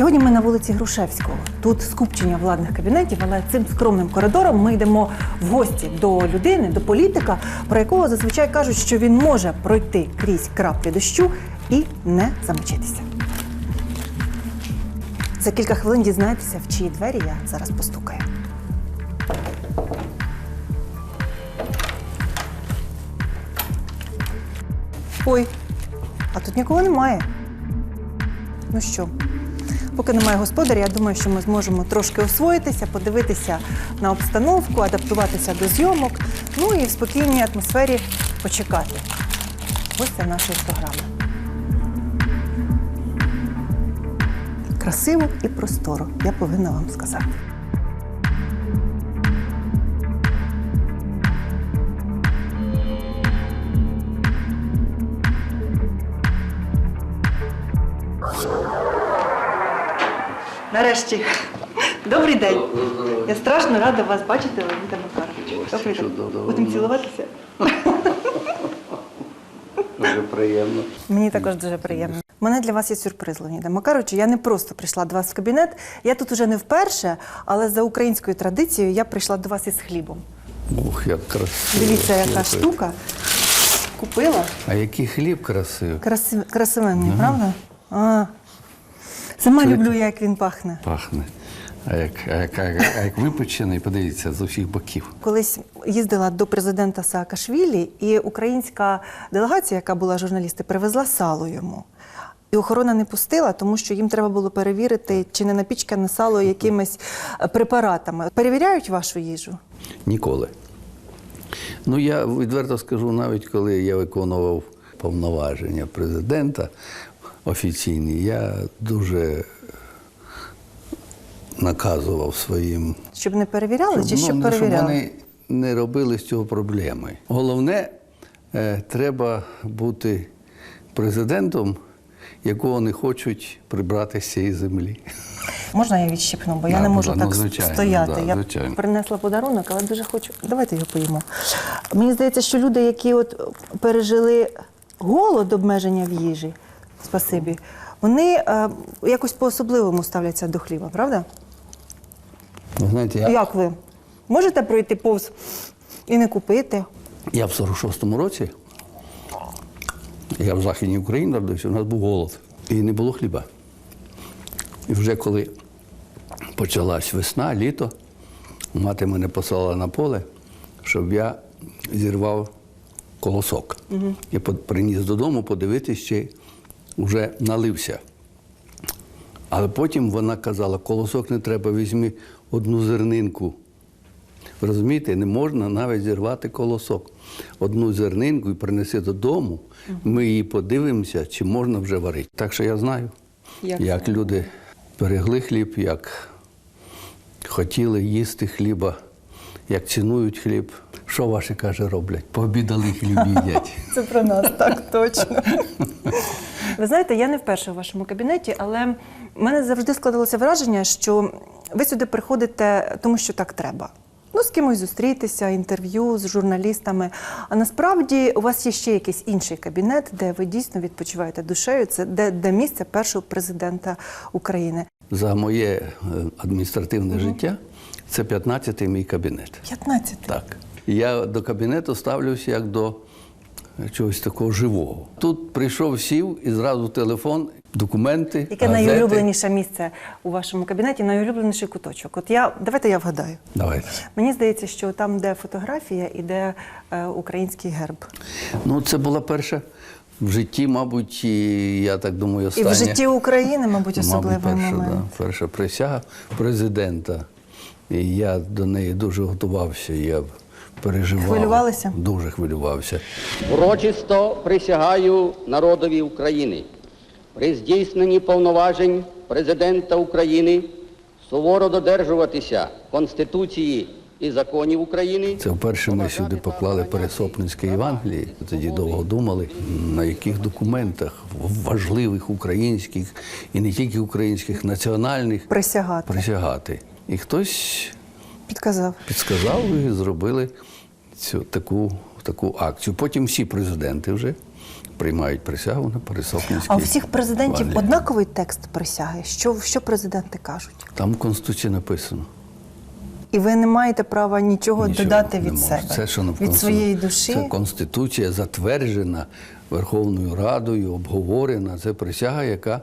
Сьогодні ми на вулиці Грушевського. Тут скупчення владних кабінетів, але цим скромним коридором ми йдемо в гості до людини, до політика, про якого зазвичай кажуть, що він може пройти крізь краплі дощу і не замочитися. За кілька хвилин дізнаєтеся, в чиї двері я зараз постукаю. Ой, а тут нікого немає. Ну що, поки немає господаря, я думаю, що ми зможемо трошки освоїтися, подивитися на обстановку, адаптуватися до зйомок, ну і в спокійній атмосфері почекати. Це нашої програми. Красиво і просторо, я повинна вам сказати. Нарешті. Добрий день. Я страшно рада вас бачити, Леоніда Макарович. Добрий день. Будемо цілуватися? Дуже приємно. Мені також дуже приємно. У мене для вас є сюрприз, Леоніда Макаровичу. Я не просто прийшла до вас в кабінет. Я тут уже не вперше, але за українською традицією я прийшла до вас із хлібом. Ух, як красиво. Дивіться, яка Слухайте. штука. Купила. А який хліб красивий. Красив... Красивенний, правда? А. Сама Чуєте? люблю, як він пахне. Пахне. А як, а як, а як, а як випечений, подивіться, з усіх боків. Колись їздила до президента Саакашвілі, і українська делегація, яка була журналісти, привезла сало йому. І охорона не пустила, тому що їм треба було перевірити, чи не напічкане сало якимись е, препаратами. Перевіряють вашу їжу? Ніколи. Ну, я відверто скажу, навіть коли я виконував повноваження президента офіційні, я дуже наказував своїм Щоб не перевіряли, чи щоб ну, перевіряли? Щоб вони не робили з цього проблеми. Головне, е, треба бути президентом, якого не хочуть прибрати з цієї землі. Можна я відщипну, бо я Да, не можу ласка, так ну, звичайно, стояти. да, я звичайно. принесла подарунок, але дуже хочу. Давайте його поїмо. Мені здається, що люди, які от пережили голод обмеження в їжі, спасибі, вони е, якось по-особливому ставляться до хліба, правда? Ви знаєте, я, Як ви? Можете пройти повз і не купити? я в 46-му році, я в Західній Україні народився, у нас був голод. І не було хліба. І вже коли почалась весна, літо, мати мене послала на поле, щоб я зірвав колосок. І по- приніс додому подивитись, чи вже налився. Але потім вона казала, колосок не треба, візьми одну зернинку. Розумієте, не можна навіть зірвати колосок. Одну зернинку і принеси додому, ми її подивимося, чи можна вже варити. Так що я знаю, Як як, люди берегли хліб, як хотіли їсти хліба, як цінують хліб. Що ваші каже роблять? Пообідали хліб їдять. Це про нас, так точно. Ви знаєте, я не вперше у вашому кабінеті, але в мене завжди складалося враження, що ви сюди приходите, тому що так треба. Ну, з кимось зустрітися, інтерв'ю з журналістами. А насправді у вас є ще якийсь інший кабінет, де ви дійсно відпочиваєте душею. Це де, де місце першого президента України. За моє е, адміністративне життя це 15-й мій кабінет. 15. Так. Я до кабінету ставлюся як до чогось такого живого. Тут прийшов, сів і зразу телефон, документи. Яке газети. найулюбленіше місце у вашому кабінеті, найулюбленіший куточок? От я давайте я вгадаю. Давайте. Мені здається, що там, де фотографія, іде е, український герб. Ну, це була перша в житті, мабуть, і я так думаю, І в житті України, мабуть, особливий мабуть, перша, момент. Да, перша присяга президента. І я до неї дуже готувався. Я переживав. Хвилювалися? Дуже хвилювався. Урочисто присягаю народові України при здійсненні повноважень президента України суворо додержуватися Конституції і законів України. Це вперше ми сюди поклали Пересопницьке Євангеліє. Тоді довго думали, на яких документах важливих українських і не тільки українських, національних Присягати. присягати. І хтось Підказав. підсказав і зробили цю таку, таку акцію. Потім всі президенти вже приймають присягу на Пересопницькій. А у всіх президентів валлі. однаковий текст присяги. Що, що президенти кажуть? Там в Конституції написано. І ви не маєте права нічого, Нічого додати від можу. себе, Це, що від своєї душі. Це Конституція затверджена Верховною Радою, обговорена. Це присяга, яка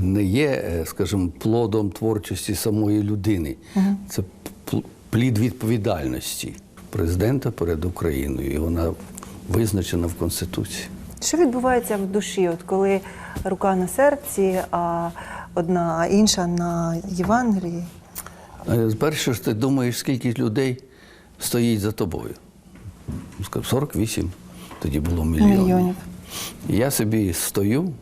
не є, е, скажімо, плодом творчості самої людини. Це плід відповідальності президента перед Україною. І вона визначена в Конституції. Що відбувається в душі, от коли рука на серці, а одна а інша на Євангелії? Е, Перше ж ти думаєш, скільки людей стоїть за тобою. Ну, 48. Тоді було мільйонів. Мільйонів. Я собі стою,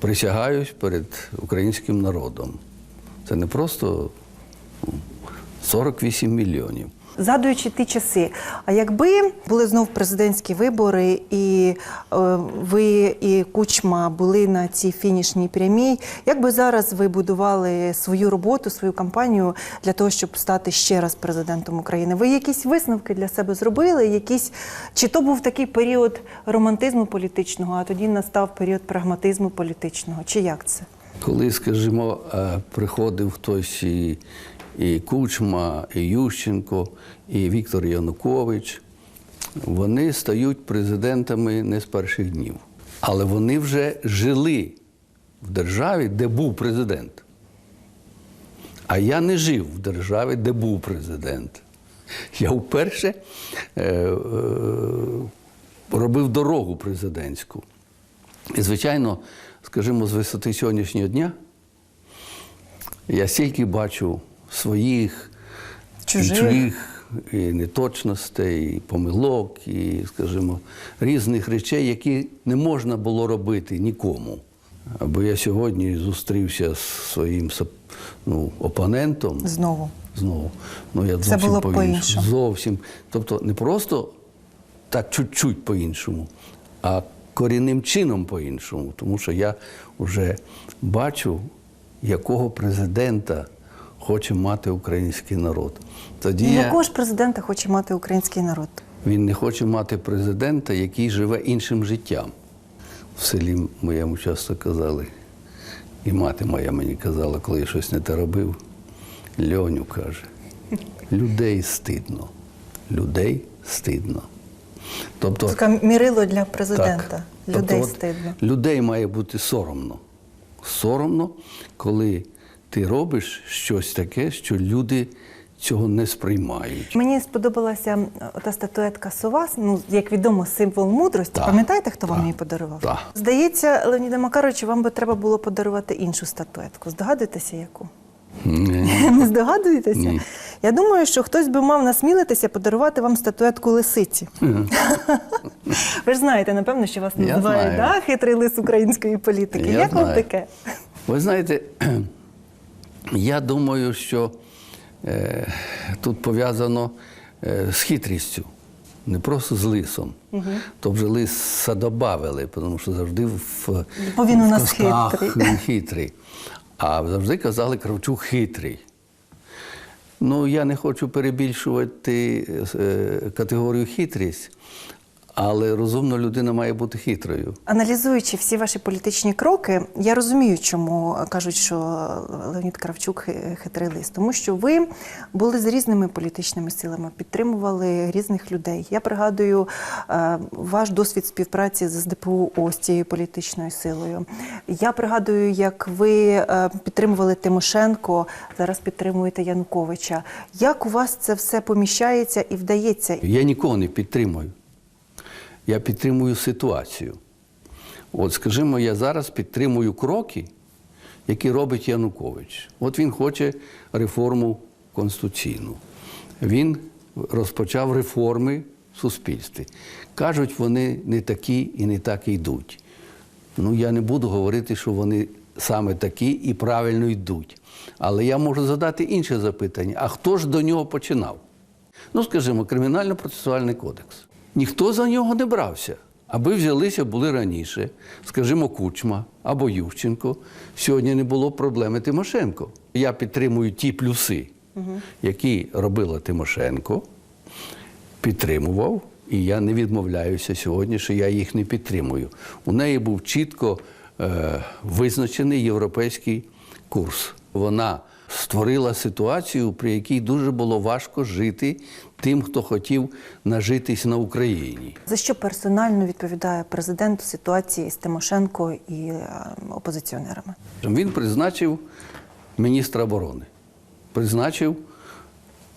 присягаюсь перед українським народом. Це не просто ну, 48 мільйонів. Згадуючи ті часи, а якби були знов президентські вибори, і е, ви і Кучма були на цій фінішній прямій, як би зараз ви будували свою роботу, свою кампанію для того, щоб стати ще раз президентом України? Ви якісь висновки для себе зробили? Якісь чи то був такий період романтизму політичного, а тоді настав період прагматизму політичного? Чи як це? Коли, скажімо, е, приходив хтось і, і Кучма, і Ющенко, і Віктор Янукович, вони стають президентами не з перших днів. Але вони вже жили в державі, де був президент. А я не жив в державі, де був президент. Я вперше е, е, робив дорогу президентську. І, звичайно, скажімо, з висоти сьогоднішнього дня я стільки бачу своїх Чужих. і чужих і неточностей, і помилок, і, скажімо, різних речей, які не можна було робити нікому. Бо я сьогодні зустрівся з своїм ну, опонентом. Знову. Знову. Ну, я Це було по-іншому. по-іншому. Зовсім. Тобто не просто так чуть-чуть по-іншому, а корінним чином по-іншому. Тому що я вже бачу, якого президента хоче мати український народ. Тоді І я... якого ж президента хоче мати український народ? він не хоче мати президента, який живе іншим життям. В селі моєму часто казали, і мати моя мені казала, коли я щось не те робив. Льоню каже, людей стидно. Людей стидно. Тобто, Таке мірило для президента. так, Людей тобто от стидно. Людей має бути соромно. Соромно, коли ти робиш щось таке, що люди цього не сприймають. Мені сподобалася та статуетка сова, ну як відомо, символ мудрості. Пам'ятаєте, хто вам її подарував? так. Здається, Леоніда Макаровичу, вам би треба було подарувати іншу статуетку. Здогадуєтеся, яку? Ні. Не здогадуєтеся? Ні. Я думаю, що хтось би мав насмілитися подарувати вам статуетку лисиці. Ви ж знаєте, напевно, що вас називають да, хитрий лис української політики. Я Як вам таке? Ви знаєте, я думаю, що е, тут пов'язано е, з хитрістю, не просто з лисом. То вже лиса додавили, тому що завжди в, Бо він у в нас хитрий. хитрий. А завжди казали Кравчук хитрий. Ну, я не хочу перебільшувати е, категорію хитрість, але розумна людина має бути хитрою. Аналізуючи всі ваші політичні кроки, я розумію, чому кажуть, що Леонід Кравчук хи- хитрий лист. Тому що ви були з різними політичними силами, підтримували різних людей. Я пригадую е, ваш досвід співпраці з СДПУ ОС цією політичною силою. Я пригадую, як ви е, підтримували Тимошенко, зараз підтримуєте Януковича. Як у вас це все поміщається і вдається? Я нікого не підтримую. Я підтримую ситуацію. От, скажімо, я зараз підтримую кроки, які робить Янукович. От він хоче реформу конституційну. Він розпочав реформи в суспільстві. Кажуть, вони не такі і не так йдуть. Ну, я не буду говорити, що вони саме такі і правильно йдуть. Але я можу задати інше запитання: а хто ж до нього починав? Ну, скажімо, кримінально-процесуальний кодекс. Ніхто за нього не брався. Аби взялися були раніше, скажімо, Кучма або Ющенко, сьогодні не було проблеми Тимошенко. Я підтримую ті плюси, які робила Тимошенко, підтримував І я не відмовляюся сьогодні, що я їх не підтримую. У неї був чітко е, визначений європейський курс. Вона створила ситуацію, при якій дуже було важко жити тим, хто хотів нажитись на Україні. За що персонально відповідає президент у ситуації з Тимошенко і е, опозиціонерами? Він призначив міністра оборони, призначив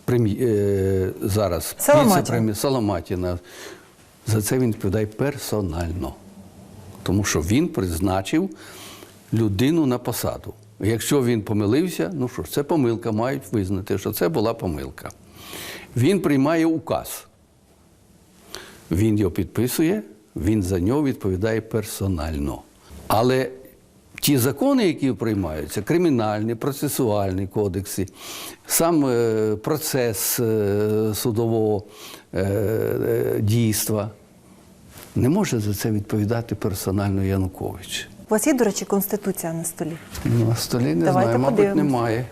прем'є- е, зараз Соломатіна. віце-прем'єр За це він відповідає персонально. Тому що він призначив людину на посаду. Якщо він помилився, ну що ж, це помилка, мають визнати, що це була помилка. Він приймає указ. Він його підписує, він за нього відповідає персонально. Але ті закони, які приймаються, кримінальні, процесуальні кодекси, сам е, процес е, судового е, дійства, не може за це відповідати персонально Янукович. У вас є, до речі, конституція на столі? На столі не Давайте знаю, мабуть, подивимось. немає.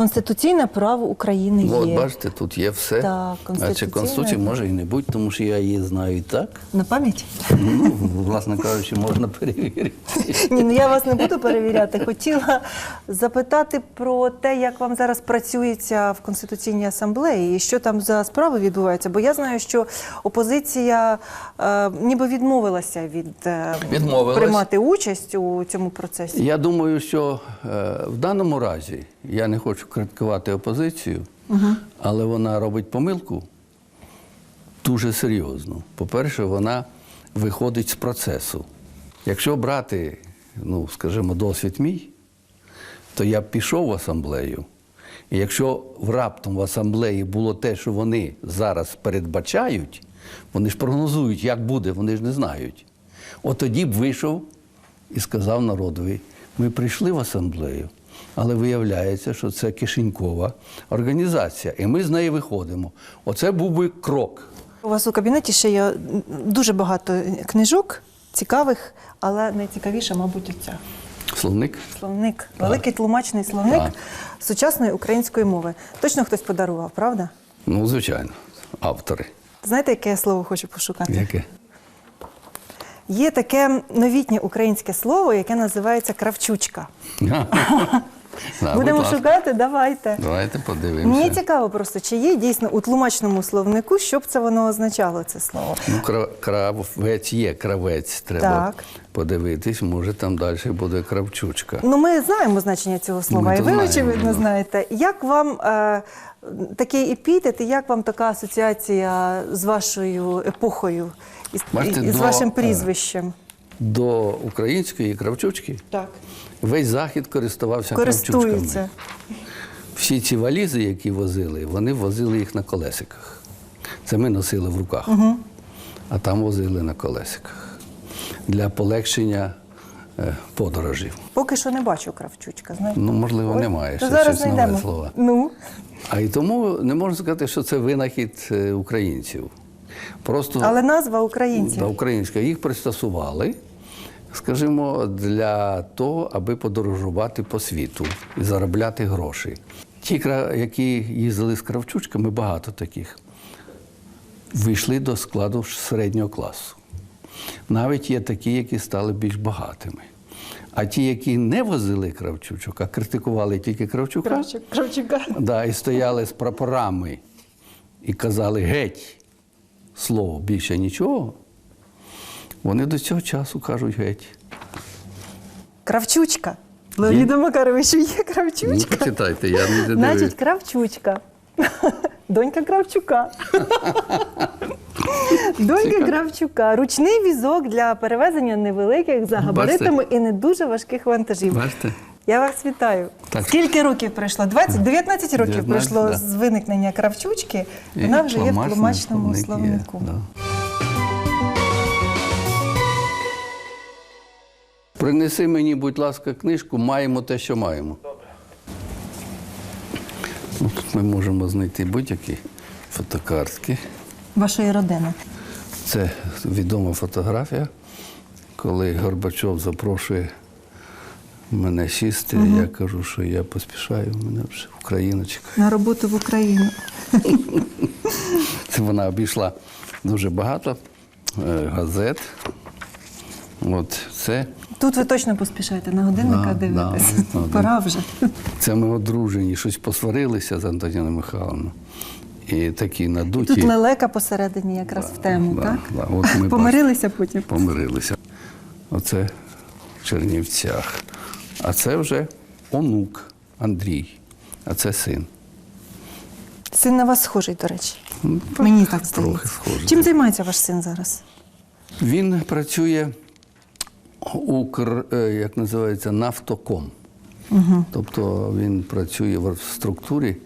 Конституційне право України є. От бачите, тут є все. Так, а чи конституція може і не бути, тому що я її знаю і так. На пам'ять? Ну, власне кажучи, можна перевірити. Ні, ну я вас не буду перевіряти. Хотіла запитати про те, як вам зараз працюється в Конституційній асамблеї і що там за справи відбуваються. Бо я знаю, що опозиція е, ніби відмовилася від е, приймати участь у цьому процесі. Я думаю, що е, в даному разі я не хочу критикувати опозицію, але вона робить помилку дуже серйозну. По-перше, вона виходить з процесу. Якщо брати, ну, скажімо, досвід мій, то я б пішов в асамблею. І якщо раптом в асамблеї було те, що вони зараз передбачають, вони ж прогнозують, як буде, вони ж не знають. От тоді б вийшов і сказав народові: ми прийшли в асамблею, але виявляється, що це кишенькова організація, і ми з неї виходимо. Оце був би крок. У вас у кабінеті ще є дуже багато книжок цікавих, але найцікавіша, мабуть, оця. Словник. Словник, великий тлумачний словник Так. сучасної української мови. Точно хтось подарував, правда? Ну, звичайно, автори. Знаєте, яке я слово хочу пошукати? Яке? Є таке новітнє українське слово, яке називається кравчучка. Да, Будемо шукати, давайте. Давайте подивимося. Мені цікаво просто, чи є дійсно у тлумачному словнику, що б це воно означало, це слово. Ну, кра- кравець є, кравець. Треба Так. подивитись, може там далі буде кравчучка. Ну, ми знаємо значення цього слова, Ми і то ви, знаємо, очевидно, знаєте. Як вам е, такий епітет, і як вам така асоціація з вашою епохою і, з- Бачите, і з до, вашим е, прізвищем? До української кравчучки Так. весь захід користувався кравчучками. Всі ці валізи, які возили, вони возили їх на колесиках. Це ми носили в руках, а там возили на колесиках для полегшення е, подорожів. Поки що не бачу кравчучка, знаєте. Ну, можливо, Ой, немає то ще зараз щось нове слово. Ну, А і тому не можна сказати, що це винахід е, українців. Просто але назва українців. Да, українська. Їх пристосували, скажімо, для того, аби подорожувати по світу і заробляти гроші. Ті, які їздили з кравчучками, багато таких, вийшли до складу середнього класу. Навіть є такі, які стали більш багатими. А ті, які не возили кравчучок, а критикували тільки кравчука, Кравчук- Кравчука. Да, і стояли з прапорами і казали геть слово більше нічого. Вони до цього часу кажуть геть. Кравчучка. Леоніда Макаровичу є Ну, кравчучка. почитайте, я не Значить, Кравчучка. Донька Кравчука. Донька Кравчука. Ручний візок для перевезення невеликих за габаритами і не дуже важких вантажів. Бачите? Я вас вітаю. Так. Скільки років пройшло? 20, 19 років 19, пройшло да. з виникнення кравчучки. Вона вже є в тлумачному словнику. да. Принеси мені, будь ласка, книжку, маємо те, що маємо. Ну, тут ми можемо знайти будь-які фотокартки. Вашої родини. Це відома фотографія, коли Горбачов запрошує мене сісти. Я кажу, що я поспішаю, мене вже Україна чекає. На роботу в Україну. Це вона обійшла дуже багато е, газет. От це, Тут ви точно поспішаєте на годинника Да, дивитесь. да, да. Пора вже. це ми одружені, щось посварилися з Антоніною Михайловною. І такі надуті. Тут лелека посередині якраз в тему, да, так? да. От ми Помирилися потім. помирилися. Оце в Чернівцях. А це вже онук Андрій, а це син. Син на вас схожий, до речі. Ну, Мені так здається. схожий. Чим займається ваш син зараз? Він працює Укр, е, як називається, нафтоком. Угу. Тобто він працює в структурі.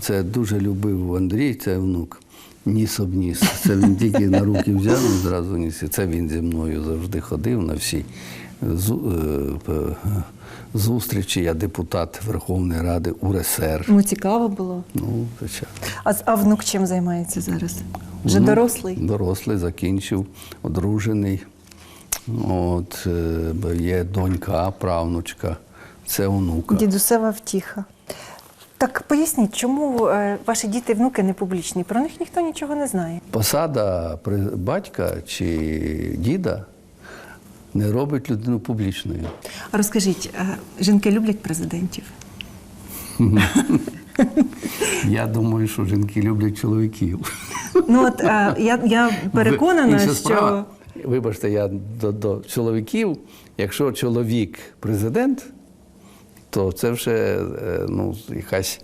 Це дуже любив Андрій, це внук. Ніс об ніс. Це він тільки на руки взяв і зразу ніс. Це він зі мною завжди ходив на всі е, п- зустрічі. Я депутат Верховної Ради УРСР. Йому цікаво було. Ну, звичайно. А, а внук чим займається зараз? Вже Внук дорослий? Дорослий, закінчив, одружений. От, е, є донька, правнучка, це онука. Дідусева втіха. Так поясніть, чому е, ваші діти і внуки не публічні? Про них ніхто нічого не знає. Посада батька чи діда не робить людину публічною. А розкажіть, е, жінки люблять президентів? Я думаю, що жінки люблять чоловіків. Ну от я, я переконана, що. Вибачте, я до, до чоловіків. Якщо чоловік президент, то це вже е, ну, якась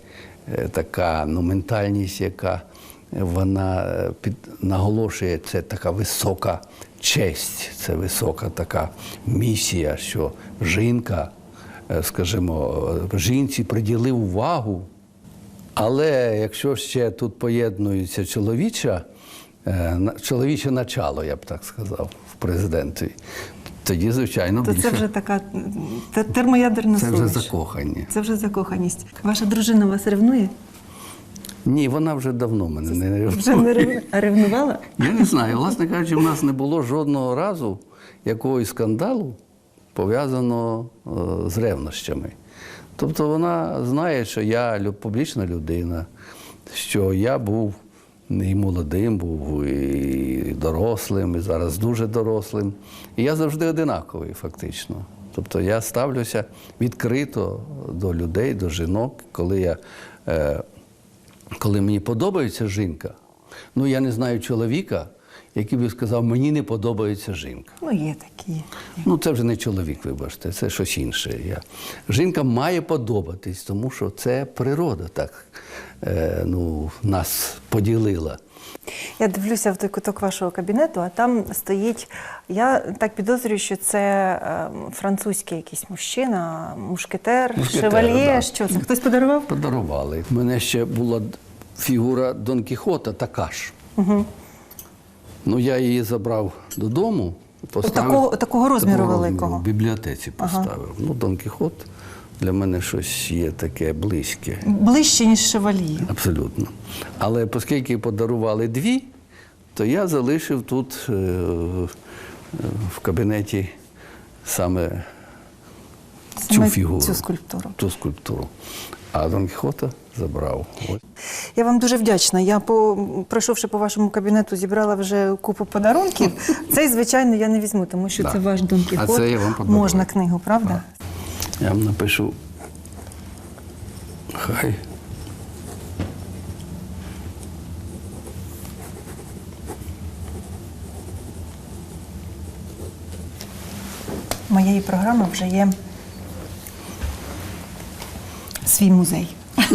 е, така ну, ментальність, яка вона е, під, наголошує, це така висока честь, це висока така місія, що жінка, скажімо, жінці приділив увагу. Але якщо ще тут поєднується чоловіча, чоловіче начало, я б так сказав, в президентові, тоді, звичайно, то більше це вже така термоядерна це вже закохання. Це вже закоханість. Ваша дружина вас ревнує? Ні, вона вже давно мене не ревнує. Вже не ревнувала? Я не знаю. Власне кажучи, в нас не було жодного разу якогось скандалу, пов'язаного е, з ревнощами. Тобто вона знає, що я публічна людина, що я був і молодим, був і дорослим, і зараз дуже дорослим. І я завжди одинаковий, фактично. Тобто я ставлюся відкрито до людей, до жінок, коли я. Е, коли мені подобається жінка, ну я не знаю чоловіка, який би сказав, мені не подобається жінка. Ну, є такі. Ну, це вже не чоловік, вибачте, це щось інше. Я... Жінка має подобатись, тому що це природа так ну, нас поділила. Я дивлюся в той куток вашого кабінету, а там стоїть. Я так підозрюю, що це е, французький якийсь мужчина, мушкетер, Мушкетер, шевальє. да. Що це? Хтось подарував? Подарували. У мене ще була фігура Дон Кіхота, така ж. Угу. Ну, я її забрав додому. Поставив, Такого- такого розміру такого великого? В бібліотеці поставив. Ну, Дон Кіхот для мене щось є таке близьке. Ближче, ніж шевальє. Абсолютно. Але оскільки подарували дві, то я залишив тут е, е, в кабінеті саме цю фігуру. цю скульптуру. Цю скульптуру. А Дон Кіхота забрав. Ось. Я вам дуже вдячна. Я по пройшовши по вашому кабінету, зібрала вже купу подарунків. Цей, звичайно, я не візьму, тому що Да. це ваш Дон А це я вам подарую. Можна книгу, правда? Я вам напишу. Хай. Моєї програми вже є свій музей.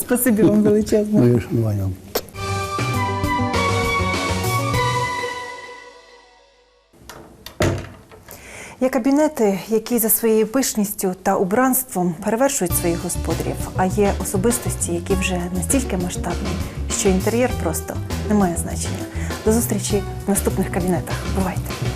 Спасибі вам величезне. Є кабінети, які за своєю пишністю та убранством перевершують своїх господарів, а є особистості, які вже настільки масштабні, що інтер'єр просто не має значення. До зустрічі в наступних кабінетах. Бувайте!